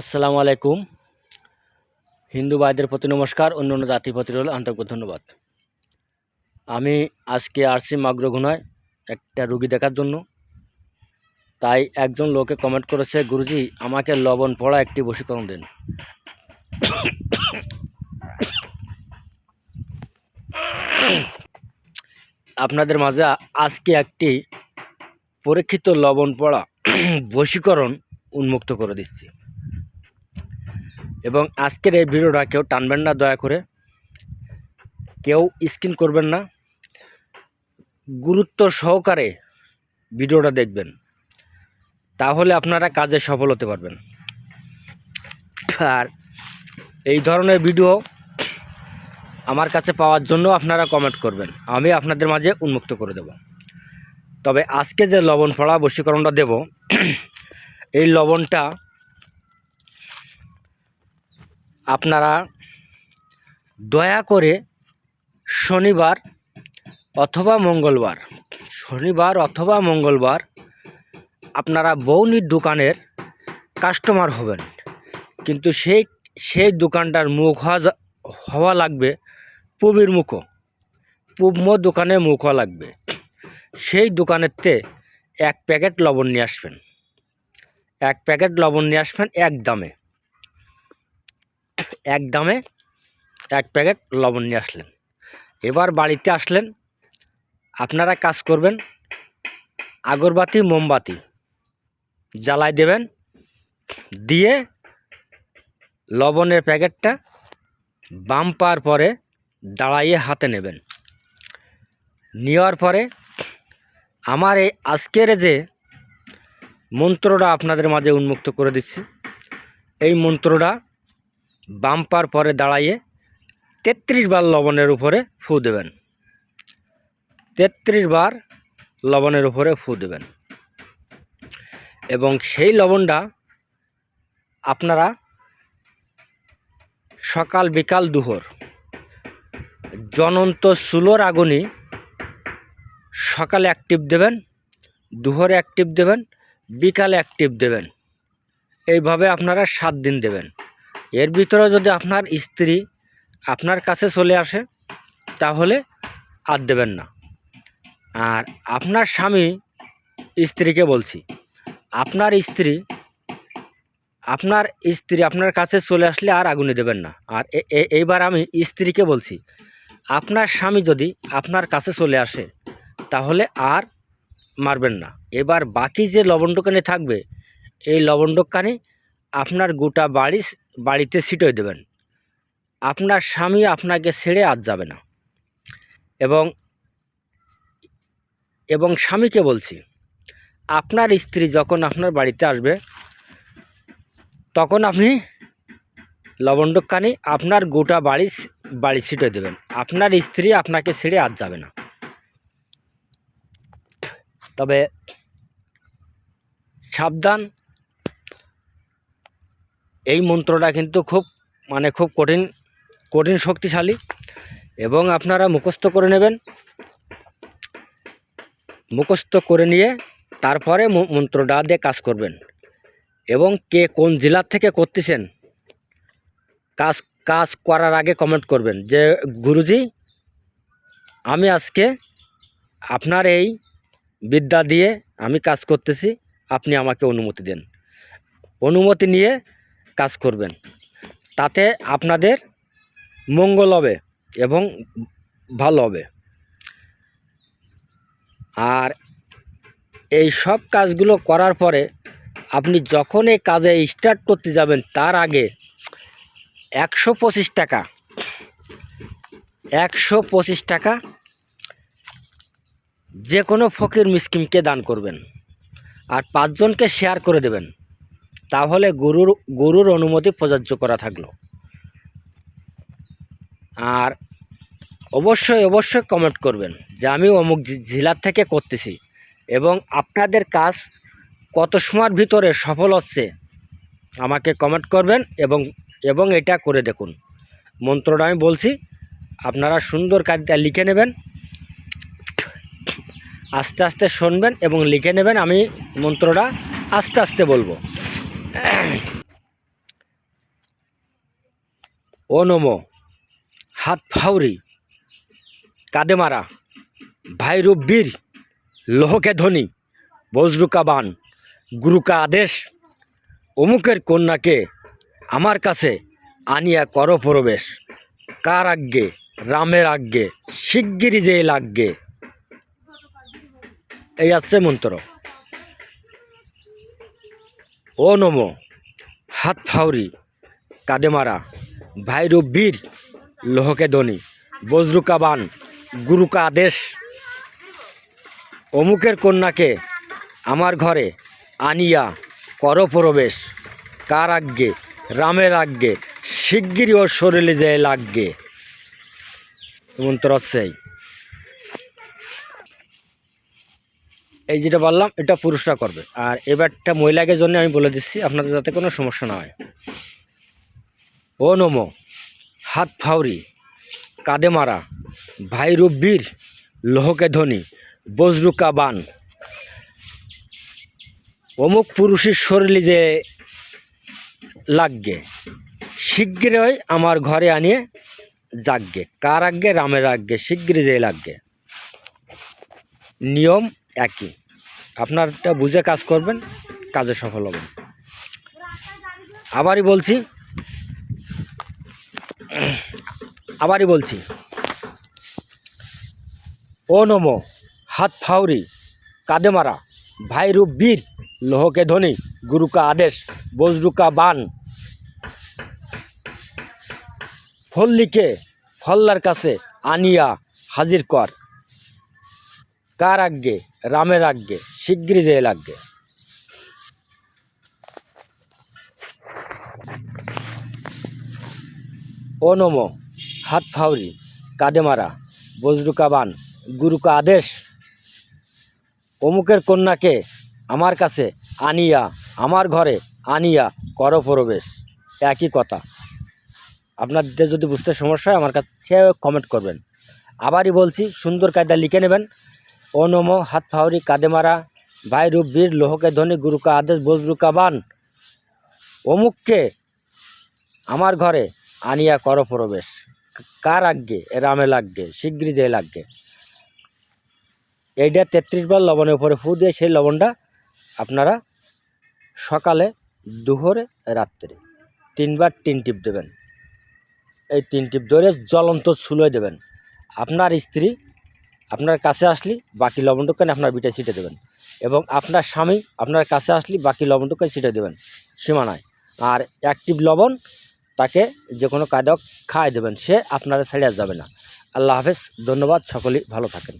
আসসালামু আলাইকুম। হিন্দু ভাইদের প্রতি নমস্কার, অন্য অন্য জাতির প্রতি রইল আন্তরিক ধন্যবাদ। আমি আজকে আসছি মাগরগুনায় একটা রুগী দেখার জন্য। তাই একজন লোকে কমেন্ট করেছে, গুরুজি, আমাকে লবণ পড়া একটি বশীকরণ দিন। আপনাদের মাঝে আজকে একটি পরীক্ষিত লবণ পড়া বশীকরণ উন্মুক্ত করে দিচ্ছি। এবং আজকের এই ভিডিওটা কেউ টানবেন না, দয়া করে। কেউ স্ক্রিন করবেন না। গুরুত্ব সহকারে ভিডিওটা দেখবেন। তাহলে আপনারা কাজে সফল হতে পারবেন। আর এই ধরনের ভিডিও আমার কাছে পাওয়ার জন্য আপনারা কমেন্ট করবেন। আমি আপনাদের মাঝে উন্মুক্ত করে দেব। তবে আজকে যে লবণ ফড়া বশীকরণটা দেব, এই লবণটা আপনারা দয়া করে শনিবার অথবা মঙ্গলবার, শনিবার অথবা মঙ্গলবার আপনারা বৌনির দোকানের কাস্টমার হবেন। কিন্তু সেই সেই দোকানটার মুখ হওয়া হওয়া লাগবে পূবের মুখো পূব দোকানে মুখ হওয়া লাগবে। সেই দোকানেরতে এক প্যাকেট লবণ নিয়ে আসবেন। এক প্যাকেট লবণ নিয়ে আসবেন এক দামে। এক দামে এক প্যাকেট লবণ নিয়ে আসলেন। এবার বাড়িতে আসলেন। আপনারা কাজ করবেন আগরবাতি, মোমবাতি জ্বালাই দেবেন। দিয়ে লবণের প্যাকেটটা বাম পাওয়ার পরে দাঁড়াইয়ে হাতে নেবেন। নেওয়ার পরে আমার এই আজকের যে মন্ত্রটা আপনাদের মাঝে উন্মুক্ত করে দিচ্ছি, এই মন্ত্রটা বাম্পার পরে দাঁড়াইয়ে তেত্রিশ বার লবণের উপরে ফু দেবেন। তেত্রিশ বার লবণের উপরে ফু দেবেন। এবং সেই লবণটা আপনারা সকাল বিকাল দুহর জ্বলন্ত চুলোর আগুনি সকালে অ্যাক্টিভ দেবেন দুহরে অ্যাক্টিভ দেবেন, বিকালে অ্যাক্টিভ দেবেন। এইভাবে আপনারা সাত দিন দেবেন। এর ভিতরে যদি আপনার স্ত্রী আপনার কাছে চলে আসে, তাহলে আর দেবেন না। আর আপনার স্বামী স্ত্রীকে বলছি, আপনার স্ত্রী আপনার স্ত্রী আপনার কাছে চলে আসলে আর আগুনে দেবেন না। আর এইবার আমি স্ত্রীকে বলছি, আপনার স্বামী যদি আপনার কাছে চলে আসে, তাহলে আর মারবেন না। এবার বাকি যে লবণডোকানি থাকবে, এই লবণডোকানি আপনার গোটা বাড়ি বাড়িতে ছিটিয়ে দেবেন। আপনার স্বামী আপনাকে ছেড়ে আর যাবে না। এবং এবং স্বামীকে বলছি, আপনার স্ত্রী যখন আপনার বাড়িতে আসবে, তখন আপনি লবণডকানি আপনার গোটা বাড়ি বাড়ি ছিটিয়ে দেবেন। আপনার স্ত্রী আপনাকে ছেড়ে আর যাবে না। তবে সাবধান এই মন্ত্রটা কিন্তু খুব মানে খুব কঠিন কঠিন শক্তিশালী এবং আপনারা মুখস্থ করে নেবেন। মুখস্থ করে নিয়ে তারপরে মন্ত্রটা দিয়ে কাজ করবেন। এবং কে কোন জেলার থেকে করতেছেন, কাজ কাজ করার আগে কমেন্ট করবেন যে, গুরুজি, আমি আজকে আপনার এই বিদ্যা দিয়ে আমি কাজ করতেছি, আপনি আমাকে অনুমতি দেন। অনুমতি নিয়ে কাজ করবেন। তাতে আপনাদের মঙ্গল হবে এবং ভালো হবে। আর এই সব কাজগুলো করার পরে আপনি যখন এই কাজে স্টার্ট করতে যাবেন, তার আগে একশো পঁচিশ টাকা, একশো পঁচিশ টাকা যে কোনো ফকির মিসকিমকে দান করবেন। আর পাঁচজনকে শেয়ার করে দেবেন। তাহলে গরুর গরুর অনুমতি প্রযোজ্য করা থাকল। আর অবশ্যই অবশ্যই কমেন্ট করবেন যে আমি অমুক জেলার থেকে করতেছি এবং আপনাদের কাজ কত সময়ের ভিতরে সফল হচ্ছে আমাকে কমেন্ট করবেন এবং এবং এটা করে দেখুন। মন্ত্রটা আমি বলছি, আপনারা সুন্দর কাজটা লিখে নেবেন, আস্তে আস্তে শুনবেন এবং লিখে নেবেন, আমি মন্ত্রটা আস্তে আস্তে বলব। ও নমো, হাত ফাউরি, কাদে মারা ভাইরূপ বীর, লোহকে ধ্বনি বজ্রুকা বান, গুরুকা আদেশ, অমুকের কন্যাকে আমার কাছে আনিয়া কর প্রবেশ, কার আজ্ঞে, রামের আজ্ঞে শিগগিরি যে লাগবে। এই আছে মন্ত্র। ও নমো। হাত ফাউরি কাদে মারা বীর লোহকে ধ্বনি বজ্রুকা বান গুরুকা আদেশ। অমুকের কন্যাকে আমার ঘরে আনিয়া কর প্রবেশ কার আজ্ঞে রামের আজ্ঞে শিগগিরই ও শরীরে যে লাগবে মন্ত্র এই। যেটা বললাম, এটা পুরুষরা করবে। আর এবারটা মহিলাকে জন্য আমি বলে দিচ্ছি, আপনাদের যাতে কোনো সমস্যা না হয়। ও নমো, হাত ফাউরি কাদে মারা ভাইরূপ বীর লোহকে ধ্বনি বজরুকা বান অমুক পুরুষের শরীরে যে লাগবে, শীঘ্রই আমার ঘরে আনিয়ে জাগবে কার আগে রামের আগে শীঘ্রই যে লাগবে। নিয়ম একই। আপনারটা বুঝে কাজ করবেন, কাজে সফল হবেন। আবারই বলছি আবারই বলছি, ও নমো, হাত ফাউরি, কাদে মারা ভাইরূপ বীর, লোহকে ধ্বনি গুরুকা আদেশ, বজরুকা বান। ফল্লিকে, ফল্লার কাছে আনিয়া হাজির কর। কার আজ্ঞে রামের আজ্ঞে শীঘ্রই যে লাগবে ও নমো, হাত ফাউরি কাদে মারা, বজরুকা বান, গুরুকা আদেশ। অমুকের কন্যাকে আমার কাছে আনিয়া, আমার ঘরে আনিয়া কর প্রবেশ। একই কথা। আপনাদের যদি বুঝতে সমস্যা হয়, আমার কাছে কমেন্ট করবেন। আবারই বলছি, সুন্দর কায়দা লিখে নেবেন। ও নমো হাত ফাউরি কাদে মারা, ভাই রূপ বীর লোহকে ধ্বনি গুরুকা আদেশ বজরুকা বান। অমুককে আমার ঘরে আনিয়া কর প্রবেশ। কার আজ্ঞে? রামে লাগবে শীঘ্রই যে লাগবে। এইটা তেত্রিশ বার লবণের উপরে ফু দিয়ে সেই লবণটা আপনারা সকালে, দুপুরে, রাত্রে তিনবার তিন টিপ দেবেন। এই তিন টিপ ধরে জ্বলন্ত ছুলোয় দেবেন। আপনার স্ত্রী আপনার কাছে আসলি, বাকি লবণটুকানি আপনার বিটা ছিটে দেবেন। এবং আপনার স্বামী আপনার কাছে আসলে, বাকি লবণটুকানি ছিটে দেবেন, সীমানায়। আর অ্যাক্টিভ লবণ তাকে যে কোনো কায়দা খায় দেবেন, সে আপনারা ছেড়ে যাবে না। আল্লাহ হাফেজ, ধন্যবাদ, সকলেই ভালো থাকেন।